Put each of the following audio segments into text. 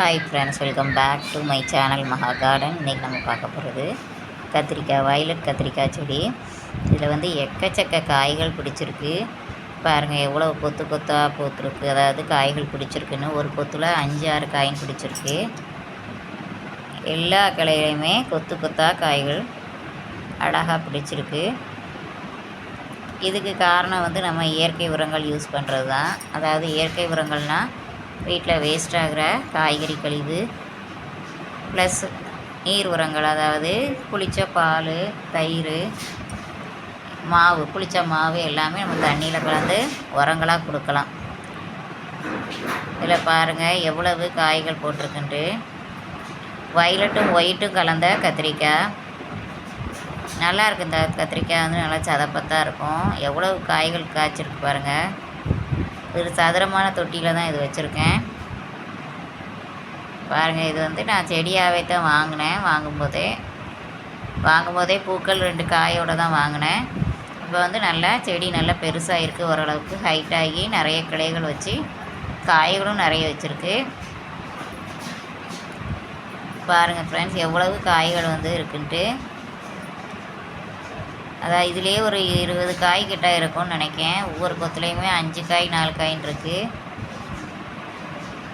Hi friends welcome back to my channel Maha garden இன்றைக்கி நம்ம பார்க்க போகிறது கத்திரிக்காய் வயலட் கத்திரிக்காய் செடி. இதில் வந்து எக்கச்சக்க காய்கள் பிடிச்சிருக்கு. பாருங்கள் எவ்வளோ கொத்து கொத்தாக பூத்துருக்கு. அதாவது காய்கள் பிடிச்சிருக்குன்னு ஒரு கொத்தில் அஞ்சு ஆறு காயும் பிடிச்சிருக்கு. எல்லா கிளையிலையுமே கொத்து கொத்தாக காய்கள் அழகாக பிடிச்சிருக்கு. இதுக்கு காரணம் வந்து நம்ம இயற்கை உரங்கள் யூஸ் பண்ணுறது தான் அதாவது இயற்கை உரங்கள்னால் வீட்டில் வேஸ்ட் ஆகிற காய்கறி கழிவு ப்ளஸ் நீர் உரங்கள் அதாவது புளித்த பால் தயிர் மாவு புளித்த மாவு எல்லாமே நம்ம தண்ணியில் கலந்து உரங்களாக கொடுக்கலாம். இதில் பாருங்கள் எவ்வளவு காய்கள் போட்டிருக்குன்ட்டு. வயலட்டும் ஒயிட்டும் கலந்த கத்திரிக்காய். நல்லா இருக்கு இந்த கத்திரிக்காய் வந்து நல்லா சதப்பத்தாக இருக்கும். எவ்வளவு காய்கள் காய்ச்சிருக்கு பாருங்கள் ஒரு சதுரமான தொட்டியில் தான் இது வச்சுருக்கேன். பாருங்கள் இது வந்து நான் செடியாகவே தான் வாங்கினேன் வாங்கும்போதே. வாங்கும்போதே பூக்கள் ரெண்டு காயோடு தான் வாங்கினேன். இப்போ வந்து நல்லா செடி நல்லா பெருசாக இருக்குது ஓரளவுக்கு ஹைட் ஆகி நிறைய கிளைகள் வச்சு காய்களும் நிறைய வச்சுருக்கு. பாருங்கள் ஃப்ரெண்ட்ஸ் எவ்வளவு காய்கள் வந்து இருக்குன்ட்டு. அதான் இதுலேயே ஒரு இருபது காய் கிட்ட இருக்கும்னு நினைக்கேன். ஒவ்வொரு கொத்துலேயுமே அஞ்சு காய் நாலு காயின்னு இருக்குது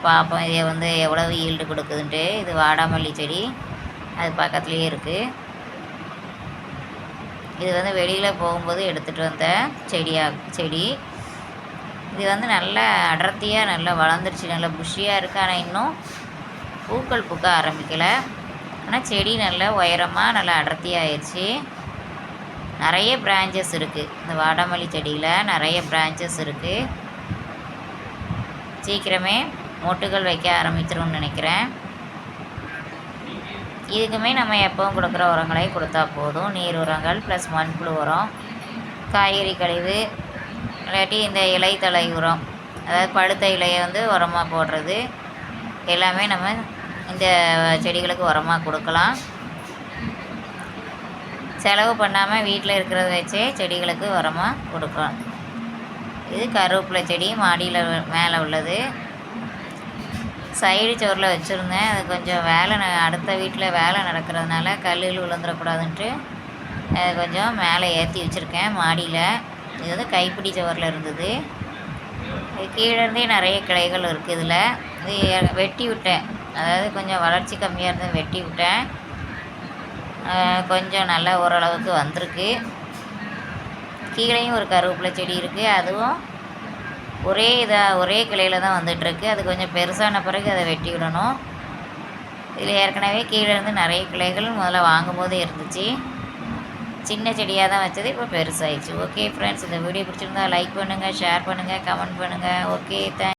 பார்ப்போம் இதை வந்து எவ்வளவு ஈல்டு கொடுக்குதுன்ட்டு. இது வாடாமல்லி செடி அது பக்கத்துலேயே இருக்குது இது வந்து வெளியில் போகும்போது எடுத்துகிட்டு வந்த செடியாக செடி. இது வந்து நல்ல அடர்த்தியாக நல்லா வளர்ந்துருச்சு நல்லா புஷியாக இருக்குது ஆனால் இன்னும் பூக்கள் பூக்க ஆரம்பிக்கலை. ஆனால் செடி நல்லா உயரமாக நல்லா அடர்த்தியாகிடுச்சு நிறைய பிரான்ச்சஸ் இருக்குது இந்த வாடாமல்லி செடியில் நிறைய பிரான்ச்சஸ் இருக்குது சீக்கிரமே மொட்டுகள் வைக்க ஆரம்பிச்சிரும்னு நினைக்கிறேன். இதுக்குமே நம்ம எப்பவும் கொடுக்குற உரங்களை கொடுத்தா போதும். நீர் உரங்கள் ப்ளஸ் மண்புழு உரம் காய்கறி கழிவு இல்லாட்டி இந்த இலைத்தலை உரம் அதாவது பழுத்த இலையை வந்து உரமாக போடுறது. எல்லாமே நம்ம இந்த செடிகளுக்கு உரமாக கொடுக்கலாம். செலவு பண்ணாமல் வீட்டில் இருக்கிறத வச்சே செடிகளுக்கு உரமாக கொடுக்குறோம். இது கருவேப்பிலை செடி மாடியில் மேலே உள்ளது. சைடு சோரில் வச்சுருந்தேன். அது கொஞ்சம் வேலை அடுத்த வீட்டில் வேலை நடக்கிறதுனால கல்லில் விழுந்துடக்கூடாதுன்ட்டு அது கொஞ்சம் மேலே ஏற்றி வச்சுருக்கேன் மாடியில். இது வந்து கைப்பிடி சோரில் இருந்தது. கீழேருந்தே நிறைய கிளைகள் இருக்குது இதில். இது வெட்டி விட்டேன். அதாவது கொஞ்சம் வளர்ச்சி கம்மியாக இருந்தது வெட்டி விட்டேன். கொஞ்சம் நல்லா ஓரளவுக்கு வந்திருக்கு. கீழேயும் ஒரு கருவேப்பிலை செடி இருக்குது அதுவும் ஒரே இதாக ஒரே கிளையில் தான் வந்துட்டுருக்கு. அது கொஞ்சம் பெருசான பிறகு அதை வெட்டி விடணும். இதில் ஏற்கனவே கீழே இருந்து நிறைய கிளைகள் முதல்ல வாங்கும்போது இருந்துச்சு. சின்ன செடியாக தான் வச்சது இப்போ பெருசாகிடுச்சு ஓகே ஃப்ரெண்ட்ஸ் இந்த வீடியோ பிடிச்சிருந்தா லைக் பண்ணுங்கள் ஷேர் பண்ணுங்கள் கமெண்ட் பண்ணுங்கள் ஓகே தேங்க்